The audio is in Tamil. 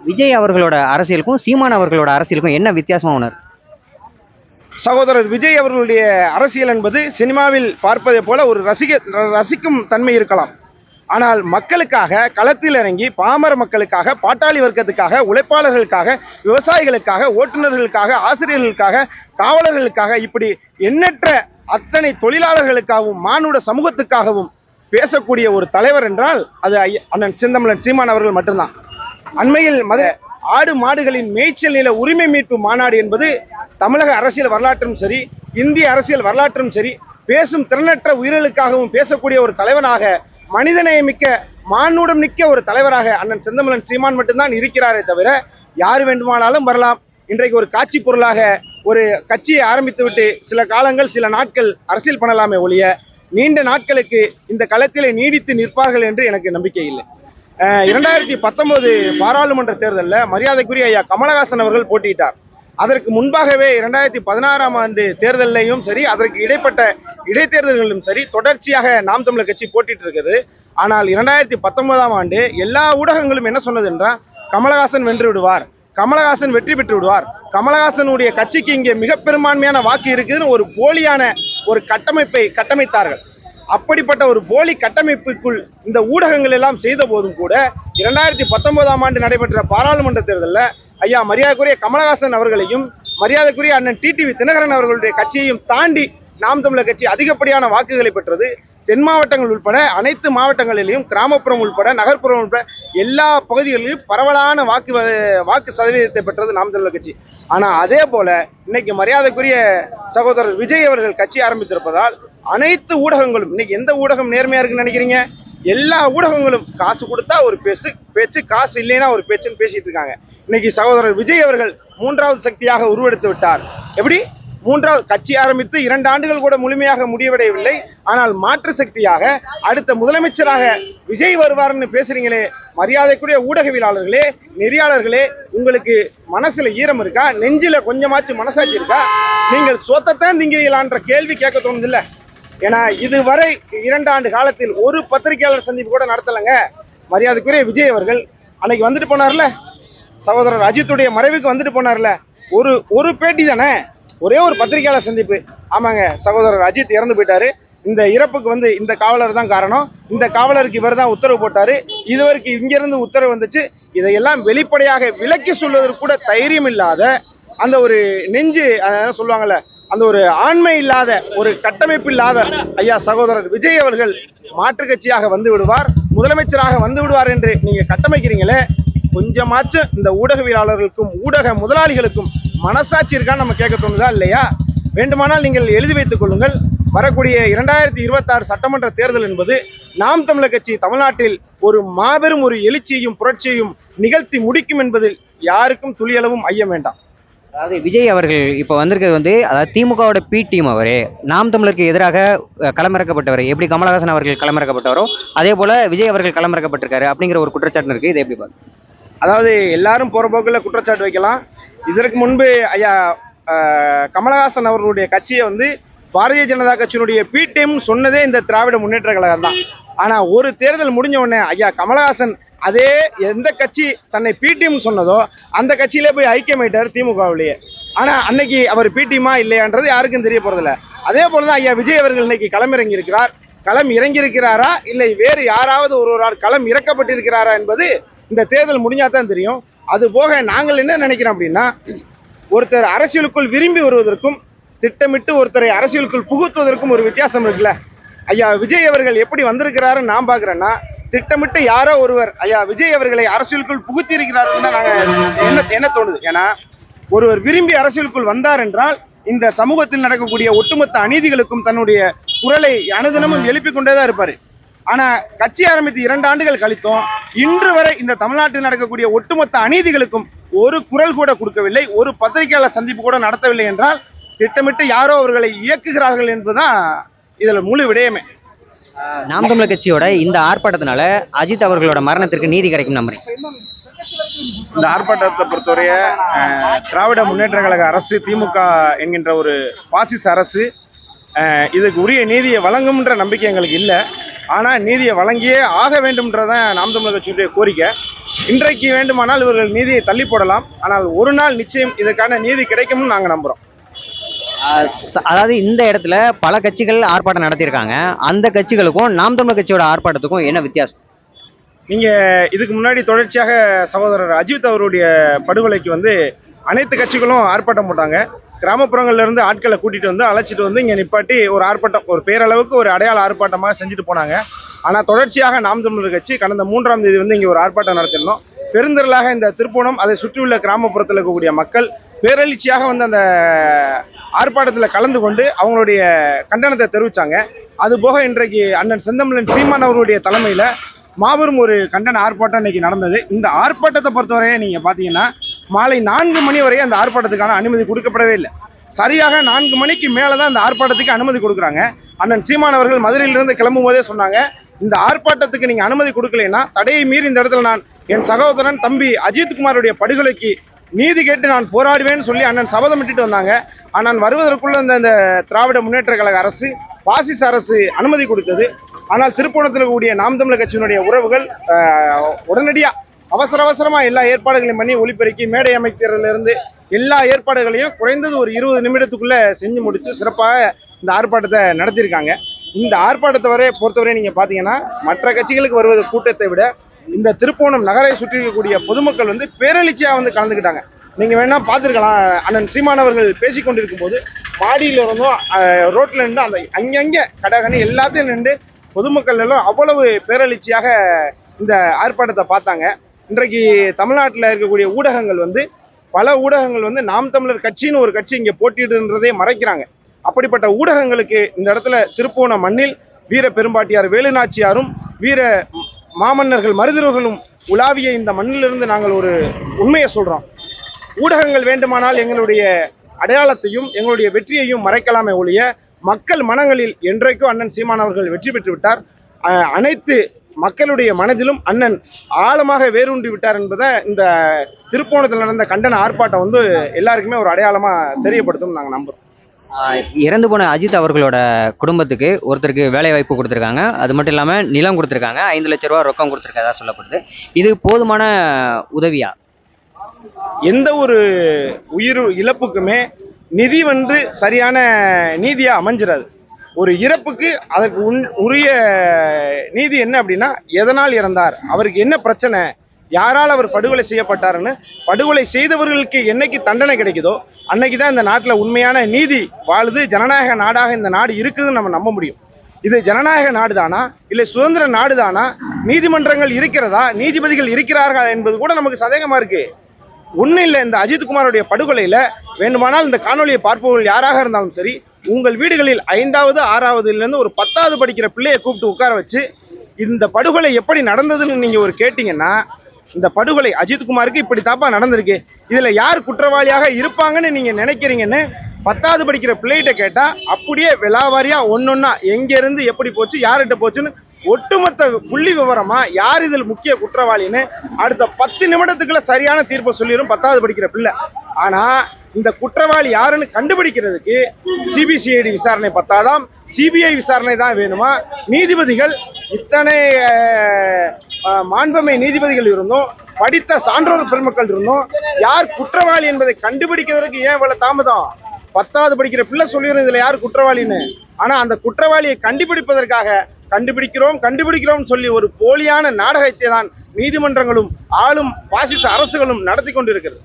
விஜய் அவர்களோட அரசியலுக்கும் சீமான் அவர்களோட அரசியலுக்கும் என்ன வித்தியாசமா உணர்? சகோதரர் விஜய் அவர்களுடைய அரசியல் என்பது சினிமாவில் பார்ப்பதை போல ஒரு ரசிக ரசிக்கும் தன்மை இருக்கலாம். ஆனால் மக்களுக்காக களத்தில் இறங்கி பாமர மக்களுக்காக பாட்டாளி வர்க்கத்துக்காக உழைப்பாளர்களுக்காக விவசாயிகளுக்காக ஓட்டுநர்களுக்காக ஆசிரியர்களுக்காக காவலர்களுக்காக இப்படி எண்ணற்ற அத்தனை தொழிலாளர்களுக்காகவும் மானுட சமூகத்துக்காகவும் பேசக்கூடிய ஒரு தலைவர் என்றால் அது அண்ணன் சிந்தமலன் சீமான் அவர்கள் மட்டும்தான். அண்மையில் மத ஆடு மாடுகளின் மேய்ச்சல் நில உரிமை மீட்பு மாநாடு என்பது தமிழக அரசியல் வரலாற்றும் சரி இந்திய அரசியல் வரலாற்றும் சரி பேசும் திறனற்ற உயிர்களுக்காகவும் பேசக்கூடிய ஒரு தலைவனாக மனிதநேயமிக்க மானுடம் மிக்க ஒரு தலைவராக அண்ணன் செந்தமலன் சீமான் மட்டும்தான் இருக்கிறாரே தவிர யார் வேண்டுமானாலும் வரலாம். இன்றைக்கு ஒரு காட்சி பொருளாக ஒரு கட்சியை ஆரம்பித்துவிட்டு சில காலங்கள் சில நாட்கள் அரசியல் பண்ணலாமே ஒழிய நீண்ட நாட்களுக்கு இந்த களத்திலே நீடித்து நிற்பார்கள் என்று எனக்கு நம்பிக்கை இல்லை. இரண்டாயிரத்தி பத்தொன்பது பாராளுமன்ற தேர்தலில் மரியாதைக்குரிய ஐயா கமலஹாசன் அவர்கள் போட்டியிட்டார். அதற்கு முன்பாகவே இரண்டாயிரத்தி பதினாறாம் ஆண்டு தேர்தலையும் சரி அதற்கு இடைப்பட்ட இடைத்தேர்தல்களிலும் சரி தொடர்ச்சியாக நாம் தமிழர் கட்சி போட்டிட்டு இருக்குது. ஆனால் இரண்டாயிரத்தி பத்தொன்பதாம் ஆண்டு எல்லா ஊடகங்களும் என்ன சொன்னது என்றால் கமலஹாசன் வென்று விடுவார். கமலஹாசன் வெற்றி பெற்று விடுவார். கமலஹாசனுடைய கட்சிக்கு இங்கே மிக பெரும்பான்மையான வாக்கு இருக்குதுன்னு ஒரு போலியான ஒரு கட்டமைப்பை கட்டமைத்தார்கள். அப்படிப்பட்ட ஒரு போலி கட்டமைப்புக்குள் இந்த ஊடகங்கள் எல்லாம் செய்த போதும் கூட இரண்டாயிரத்தி பத்தொன்பதாம் ஆண்டு நடைபெற்ற பாராளுமன்ற தேர்தலில் ஐயா மரியாதைக்குரிய கமலஹாசன் அவர்களையும் மரியாதைக்குரிய அண்ணன் டிடிவி தினகரன் அவர்களுடைய கட்சியையும் தாண்டி நாம் தமிழர் கட்சி அதிகப்படியான வாக்குகளை பெற்றது. தென் மாவட்டங்கள் உட்பட அனைத்து மாவட்டங்களிலும் கிராமப்புறம் உட்பட நகர்ப்புறம் உட்பட எல்லா பகுதிகளிலும் பரவலான வாக்கு வாக்கு சதவீதத்தை பெற்றது நாம் தமிழர் கட்சி. ஆனால் அதே போல இன்னைக்கு மரியாதைக்குரிய சகோதரர் விஜய் அவர்கள் கட்சி ஆரம்பித்திருப்பதால் அனைத்து ஊடகங்களும் இன்னைக்கு எந்த ஊடகம் நேர்மையா இருக்குன்னு நினைக்கிறீங்க? எல்லா ஊடகங்களும் காசு கொடுத்தா ஒரு பேச்சு பேச்சு காசு இல்லைன்னா ஒரு பேச்சுன்னு பேசிட்டு இருக்காங்க. இன்னைக்கு சகோதரர் விஜய் அவர்கள் மூன்றாவது சக்தியாக உருவெடுத்து விட்டார். எப்படி? மூன்றாவது கட்சி ஆரம்பித்து இரண்டு ஆண்டுகள் கூட முழுமையாக முடிவடையவில்லை. ஆனால் மாற்று சக்தியாக அடுத்த முதலமைச்சராக விஜய் வருவார்னு பேசுறீங்களே மரியாதைக்குரிய ஊடகவியலாளர்களே நெறியாளர்களே உங்களுக்கு மனசுல ஈரம் இருக்கா? நெஞ்சில கொஞ்சமாச்சும் மனசாட்சி இருக்கா? நீங்கள் சொத்தத்தான் திங்கிறீங்களான்ற கேள்வி கேட்க தோணுதில்ல. ஏன்னா இதுவரை இரண்டு ஆண்டு காலத்தில் ஒரு பத்திரிகையாளர் சந்திப்பு கூட நடத்தலைங்க. மரியாதைக்குரிய விஜய் அவர்கள். அன்னைக்கு வந்துட்டு போனார்ல? சகோதரர் அஜித்துடைய மறைவுக்கு வந்துட்டு போனார்ல? ஒரு ஒரு பேட்டி தானே? ஒரே ஒரு பத்திரிகையாளர் சந்திப்பு. ஆமாங்க சகோதரர் அஜித் இறந்து போயிட்டாரு. இந்த இறப்புக்கு வந்து இந்த காவலர் தான் காரணம். இந்த காவலருக்கு இவர் தான் உத்தரவு போட்டாரு. இதுவரைக்கும் இங்கிருந்து உத்தரவு வந்துச்சு. இதையெல்லாம் வெளிப்படையாக விளக்கி சொல்வதற்கு கூட தைரியம் இல்லாத அந்த ஒரு நெஞ்சு சொல்லுவாங்கல்ல அந்த ஒரு ஆண்மை இல்லாத ஒரு கட்டமைப்பு இல்லாத ஐயா சகோதரர் விஜய் அவர்கள் மாற்றுக் கட்சியாக வந்து விடுவார் முதலமைச்சராக வந்து விடுவார் என்று நீங்க கட்டமைக்கிறீங்களே கொஞ்சமாச்சும் இந்த ஊடகவியலாளர்களுக்கும் ஊடக முதலாளிகளுக்கும் மனசாட்சி இருக்கான்னு நம்ம கேட்க தோணுதா இல்லையா? வேண்டுமானால் நீங்கள் எழுதி வைத்துக் கொள்ளுங்கள். வரக்கூடிய இரண்டாயிரத்தி இருபத்தாறு சட்டமன்ற தேர்தல் என்பது நாம் தமிழர் கட்சி தமிழ்நாட்டில் ஒரு மாபெரும் ஒரு எழுச்சியையும் புரட்சியையும் நிகழ்த்தி முடிக்கும் என்பதில் யாருக்கும் துளியளவும் ஐயம் வேண்டாம். அதாவது விஜய் அவர்கள் இப்போ வந்திருக்கிறது வந்து அதாவது திமுகவோட பி டீம் அவர். நாம் தமிழருக்கு எதிராக களமிறக்கப்பட்டவர். எப்படி கமலஹாசன் அவர்கள் களமிறக்கப்பட்டவரோ அதே போல விஜய் அவர்கள் களமிறக்கப்பட்டிருக்காரு அப்படிங்கிற ஒரு குற்றச்சாட்டு இருக்கு. இதை எப்படி பார்க்க அதாவது எல்லாரும் போகிற போக்கில் குற்றச்சாட்டு வைக்கலாம். இதற்கு முன்பு ஐயா கமலஹாசன் அவர்களுடைய கட்சியை வந்து பாரதிய ஜனதா கட்சியினுடைய பி டீம் சொன்னதே இந்த திராவிட முன்னேற்ற கழகம் தான் ஆனால் ஒரு தேர்தல் முடிஞ்ச உடனே ஐயா கமலஹாசன் அதே எந்த கட்சி தன்னை பி சொன்னதோ அந்த கட்சியிலே போய் ஐக்கியமாயிட்டார் திமுகவிலேயே. ஆனா அன்னைக்கு அவர் பிடிமா இல்லையான்றது யாருக்கும் தெரிய போகிறதில்ல அதே போலதான் ஐயா விஜய் அவர்கள் இன்னைக்கு களமிறங்கி இருக்கிறார் களம் இறங்கி இருக்கிறாரா இல்லை வேறு யாராவது ஒருவரால் களம் இறக்கப்பட்டிருக்கிறாரா என்பது இந்த தேர்தல் முடிஞ்சாதான் தெரியும். அது போக நாங்கள் என்ன நினைக்கிறோம் அப்படின்னா ஒருத்தர் அரசியலுக்குள் விரும்பி வருவதற்கும் திட்டமிட்டு ஒருத்தரை அரசியலுக்குள் புகுத்துவதற்கும் ஒரு வித்தியாசம் இருக்குல்ல. ஐயா விஜய் அவர்கள் எப்படி வந்திருக்கிறாருன்னு நான் பார்க்குறேன்னா திட்டமிட்டு யாரோ ஒருவர் ஐயா விஜய் அவர்களை அரசியலுக்குள் புகுத்தி இருக்கிறார்கள் தான் நாங்கள் என்ன என்ன தோணுது? ஏன்னா ஒருவர் விரும்பி அரசியலுக்குள் வந்தார் என்றால் இந்த சமூகத்தில் நடக்கக்கூடிய ஒட்டுமொத்த அநீதிகளுக்கும் தன்னுடைய குரலை அனுதினமும் எழுப்பிக் கொண்டே தான் இருப்பார். ஆனா கட்சி ஆரம்பித்து இரண்டு ஆண்டுகள் கழித்தும் இன்று வரை இந்த தமிழ்நாட்டில் நடக்கக்கூடிய ஒட்டுமொத்த அநீதிகளுக்கும் ஒரு குரல் கூட கொடுக்கவில்லை ஒரு பத்திரிகையாளர் சந்திப்பு கூட நடத்தவில்லை என்றால் திட்டமிட்டு யாரோ அவர்களை இயக்குகிறார்கள் என்பதுதான் இதுல முழு விடயமே. நாம் தமிழர் கட்சியோட இந்த ஆர்ப்பாட்டத்தினால அஜித் அவர்களோட மரணத்திற்கு நீதி கிடைக்கும் நம்புறேன். இந்த ஆர்ப்பாட்டத்தை பொறுத்தவரைய திராவிட முன்னேற்ற கழக அரசு திமுக என்கின்ற ஒரு பாசிச அரசு இதுக்கு உரிய நீதியை வழங்கும்ன்ற நம்பிக்கை எங்களுக்கு இல்லை. ஆனால் நீதியை வழங்கியே ஆக வேண்டும்ன்றதான் நாம் தமிழர் கட்சியுடைய கோரிக்கை. இன்றைக்கு வேண்டுமானால் இவர்கள் நீதியை தள்ளி போடலாம். ஆனால் ஒரு நாள் நிச்சயம் இதற்கான நீதி கிடைக்கும்னு நாங்கள் நம்புறோம். அதாவது இந்த இடத்துல பல கட்சிகள் ஆர்ப்பாட்டம் நடத்தியிருக்காங்க. அந்த கட்சிகளுக்கும் நாம் தமிழர் கட்சியோட ஆர்ப்பாட்டத்துக்கும் என்ன வித்தியாசம்? நீங்கள் இதுக்கு முன்னாடி தொடர்ச்சியாக சகோதரர் அஜித் அவருடைய படுகொலைக்கு வந்து அனைத்து கட்சிகளும் ஆர்ப்பாட்டம் போட்டாங்க. கிராமப்புறங்கள்லேருந்து ஆட்களை கூட்டிகிட்டு வந்து அழைச்சிட்டு வந்து இங்கே நிப்பாட்டி ஒரு ஆர்ப்பாட்டம் ஒரு பேரளவுக்கு ஒரு அடையாள ஆர்ப்பாட்டமாக செஞ்சுட்டு போனாங்க. ஆனால் தொடர்ச்சியாக நாம் தமிழர் கட்சி கடந்த மூன்றாம் தேதி வந்து இங்கே ஒரு ஆர்ப்பாட்டம் நடத்திருந்தோம் பெருந்திரளாக இந்த திருப்போணம் அதை சுற்றியுள்ள கிராமப்புறத்தில் இருக்கக்கூடிய மக்கள் பேரெழுச்சியாக வந்து அந்த ஆர்ப்பாட்டத்தில் கலந்து கொண்டு அவங்களுடைய கண்டனத்தை தெரிவித்தாங்க அதுபோக இன்றைக்கு அண்ணன் செந்தமிழன் சீமான் அவருடைய தலைமையில் மாபெரும் ஒரு கண்டன ஆர்ப்பாட்டம் இன்னைக்கு நடந்தது. இந்த ஆர்ப்பாட்டத்தை பொறுத்தவரையே நீங்கள் பார்த்தீங்கன்னா மாலை நான்கு மணி வரை அந்த ஆர்ப்பாட்டத்துக்கான அனுமதி கொடுக்கப்படவே இல்லை. சரியாக நான்கு மணிக்கு மேலே தான் அந்த ஆர்ப்பாட்டத்துக்கு அனுமதி கொடுக்குறாங்க. அண்ணன் சீமான் அவர்கள் மதுரையிலிருந்து கிளம்பும் போதே சொன்னாங்க இந்த ஆர்ப்பாட்டத்துக்கு நீங்கள் அனுமதி கொடுக்கலைன்னா தடையை மீறி இந்த இடத்துல நான் என் சகோதரன் தம்பி அஜித்குமாருடைய படுகொலைக்கு நீதி கேட்டு நான் போராடுவேன்னு சொல்லி அண்ணன் சபதம் விட்டுட்டு வந்தாங்க. ஆனால் வருவதற்குள்ள இந்த திராவிட முன்னேற்ற கழக அரசு பாசிஸ் அரசு அனுமதி கொடுத்தது. ஆனால் திருப்போணத்தில் கூடிய நாம் தமிழர் கட்சியினுடைய உறவுகள் உடனடியாக அவசர அவசரமாக எல்லா ஏற்பாடுகளையும் பண்ணி ஒளிபெருக்கி மேடை அமைக்கிறதுலேருந்து எல்லா ஏற்பாடுகளையும் குறைந்தது ஒரு இருபது நிமிடத்துக்குள்ளே செஞ்சு முடித்து சிறப்பாக இந்த ஆர்ப்பாட்டத்தை நடத்தியிருக்காங்க. இந்த ஆர்ப்பாட்டத்தை வரை பொறுத்தவரை நீங்கள் பார்த்தீங்கன்னா மற்ற கட்சிகளுக்கு வருவது கூட்டத்தை விட இந்த திருப்போணம் நகரை சுற்றி இருக்கக்கூடிய பொதுமக்கள் வந்து பேரெழுச்சியா வந்து கலந்துக்கிட்டாங்க. நீங்க வேணா பார்த்துருக்கலாம். அண்ணன் சீமான் அவர்கள் பேசிக் கொண்டிருக்கும் போது மாடியில இருந்தும் ரோட்டில் ரோட்ல நின்று அந்த அங்கங்க கடகன்னு எல்லாத்தையும் நின்று பொதுமக்கள் எல்லாம் அவ்வளவு பேரெழுச்சியாக இந்த ஆர்ப்பாட்டத்தை பார்த்தாங்க. இன்றைக்கு தமிழ்நாட்டில் இருக்கக்கூடிய ஊடகங்கள் வந்து பல ஊடகங்கள் வந்து நாம் தமிழர் கட்சின்னு ஒரு கட்சி இங்கே போட்டியிடுன்றதே மறைக்கிறாங்க. அப்படிப்பட்ட ஊடகங்களுக்கு இந்த இடத்துல திருப்போண மண்ணில் வீர பெரும்பாட்டியார் வேலுநாச்சியாரும் வீர மாமன்னர்கள் மருதர்களும் உலாவிய இந்த மண்ணிலிருந்து நாங்கள் ஒரு உண்மையை சொல்கிறோம் ஊடகங்கள் வேண்டுமானால் எங்களுடைய அடையாளத்தையும் எங்களுடைய வெற்றியையும் மறைக்கலாமே ஒழிய மக்கள் மனங்களில் என்றைக்கும் அண்ணன் சீமானவர்கள் வெற்றி பெற்று விட்டார். அனைத்து மக்களுடைய மனதிலும் அண்ணன் ஆழமாக வேரூன்றி விட்டார் என்பதை இந்த திருப்போணத்தில் நடந்த கண்டன ஆர்ப்பாட்டம் வந்து எல்லாருக்குமே ஒரு அடையாளமாக தெரியப்படுத்தும் நாங்கள் நம்புகிறோம் இறந்து போன அஜித் அவர்களோட குடும்பத்துக்கு ஒருத்தருக்கு வேலை வாய்ப்பு கொடுத்துருக்காங்க. அது மட்டும் இல்லாமல் நிலம் கொடுத்துருக்காங்க. ஐந்து லட்ச ரூபா ரொக்கம் கொடுத்துருக்கதா சொல்லப்படுது. இது போதுமான உதவியா? எந்த ஒரு உயிர் இழப்புக்குமே நிதி வந்து சரியான நீதியா அமைஞ்சிடாது. ஒரு இறப்புக்கு அதற்கு உன் உரிய நீதி என்ன அப்படின்னா எதனால் இறந்தார்? அவருக்கு என்ன பிரச்சனை? யாரால் அவர் படுகொலை செய்யப்பட்டாருன்னு படுகொலை செய்தவர்களுக்கு என்னைக்கு தண்டனை கிடைக்குதோ அன்னைக்கு தான் இந்த நாட்டில் உண்மையான நீதி வாழுது ஜனநாயக நாடாக இந்த நாடு இருக்குதுன்னு நம்ம நம்ப முடியும். இது ஜனநாயக நாடு தானா இல்லை சுதந்திர நாடு தானா நீதிமன்றங்கள் இருக்கிறதா? நீதிபதிகள் இருக்கிறார்களா என்பது கூட நமக்கு சந்தேகமாக இருக்கு. ஒன்றும் இல்லை இந்த அஜித்குமாருடைய படுகொலையில வேண்டுமானால் இந்த காணொலியை பார்ப்பவர்கள் யாராக இருந்தாலும் சரி உங்கள் வீடுகளில் ஐந்தாவது ஆறாவதுல இருந்து ஒரு பத்தாவது படிக்கிற பிள்ளையை கூப்பிட்டு உட்கார வச்சு இந்த படுகொலை எப்படி நடந்ததுன்னு நீங்க ஒரு கேட்டீங்கன்னா இந்த படுகொலை அஜித்குமாருக்கு இப்படி தாப்பா நடந்திருக்கு. இதுல யார் குற்றவாளியாக இருப்பாங்கன்னு நீங்க நினைக்கிறீங்கன்னு பத்தாவது படிக்கிற பிள்ளைகிட்ட கேட்டா அப்படியே விலாவாரியா ஒன்னொன்னா எங்க இருந்து எப்படி போச்சு யார்கிட்ட போச்சுன்னு ஒட்டுமொத்த புள்ளி விவரமா யார் இதில் முக்கிய குற்றவாளின்னு அடுத்த பத்து நிமிடத்துக்குள்ள சரியான தீர்ப்பை சொல்லிடும் பத்தாவது படிக்கிற பிள்ளை. ஆனா இந்த குற்றவாளி யாருன்னு கண்டுபிடிக்கிறதுக்கு சிபிசிஐடி விசாரணை பத்தாதாம் சிபிஐ விசாரணை தான் வேணுமா? நீதிபதிகள் இத்தனை மாண்பமை நீதிபதிகள் இருந்தும் படித்த சான்றோர் பெருமக்கள் இருந்தும். யார் குற்றவாளி என்பதை கண்டுபிடிக்கிறதுக்கு ஏன் இவ்வளவு தாமதம்? பத்தாவது படிக்கிற பிள்ளை சொல்லிடுறது இதுல யார் குற்றவாளின்னு? ஆனா அந்த குற்றவாளியை கண்டுபிடிப்பதற்காக கண்டுபிடிக்கிறோம் கண்டுபிடிக்கிறோம் சொல்லி ஒரு போலியான நாடகத்தை தான் நீதிமன்றங்களும் ஆளும் பாசிச அரசுகளும் நடத்தி கொண்டிருக்கிறது.